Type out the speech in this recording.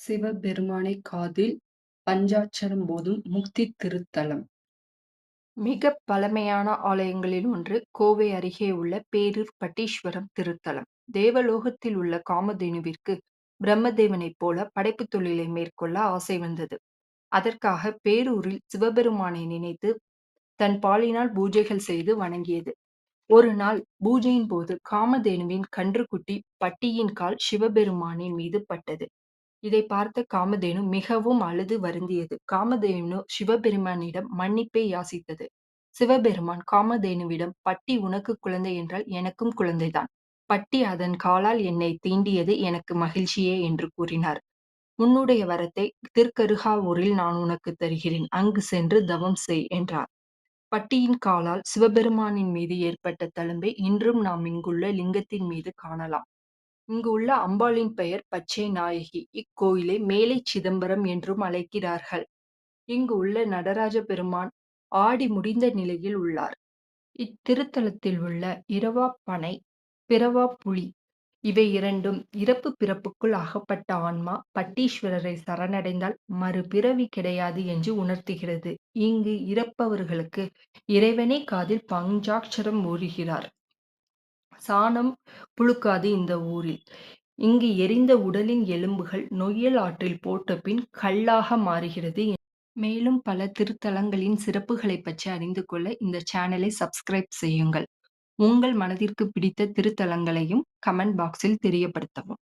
சிவபெருமானை காதில் பஞ்சாட்சரம் போதும் முக்தி திருத்தலம். மிகப் பழமையான ஆலயங்களில் ஒன்று கோவை அருகே உள்ள பேரூர் பட்டீஸ்வரம் திருத்தலம். தேவலோகத்தில் உள்ள காமதேனுவிற்கு பிரம்மதேவனைப் போல படைப்புத் தொழிலை மேற்கொள்ள ஆசை வந்தது. அதற்காக பேரூரில் சிவபெருமானை நினைத்து தன் பாலினால் பூஜைகள் செய்து வணங்கியது. ஒரு நாள் பூஜையின் போது காமதேனுவின் கன்றுக்குட்டி பட்டியின் கால் சிவபெருமானின் மீது பட்டது. இதை பார்த்த காமதேனு மிகவும் அழுது வருந்தியது. காமதேனு சிவபெருமானிடம் மன்னிப்பை யாசித்தது. சிவபெருமான் காமதேனுவிடம் பட்டி உனக்கு குழந்தை என்றால் எனக்கும் குழந்தைதான். பட்டி அதன் காலால் என்னை தீண்டியது எனக்கு மகிழ்ச்சியே என்று கூறினார். உன்னுடைய வரத்தை திருக்கருகாவூரில் நான் உனக்கு தருகிறேன். அங்கு சென்று தவம் செய் என்றார். பட்டியின் காலால் சிவபெருமானின் மீது ஏற்பட்ட தழும்பை இன்றும் நாம் இங்குள்ள லிங்கத்தின் மீது காணலாம். இங்கு உள்ள அம்பாளின் பெயர் பச்சை நாயகி. இக்கோயிலை மேலை சிதம்பரம் என்றும் அழைக்கிறார்கள். இங்கு உள்ள நடராஜ பெருமான் ஆடி முடிந்த நிலையில் உள்ளார். இத்திருத்தலத்தில் உள்ள இரவா பனை, பிறவா புலி இவை இரண்டும் இறப்பு பிறப்புக்குள் அகப்பட்ட ஆன்மா பட்டீஸ்வரரை சரணடைந்தால் மறுபிறவி கிடையாது என்று உணர்த்துகிறது. இங்கு இறப்பவர்களுக்கு இறைவனே காதில் பஞ்சாட்சரம் ஊறுகிறார். சாணம் புழுக்காது இந்த ஊரில். இங்கு எரிந்த உடலின் எலும்புகள் நொய்யல் ஆற்றில் போட்டபின் கல்லாக மாறுகிறது. மேலும் பல திருத்தலங்களின் சிறப்புகளைப் பற்றி அறிந்து கொள்ள இந்த சேனலை சப்ஸ்கிரைப் செய்யுங்கள். உங்கள் மனதிற்கு பிடித்த திருத்தலங்களையும் கமெண்ட் பாக்ஸில் தெரியப்படுத்தவும்.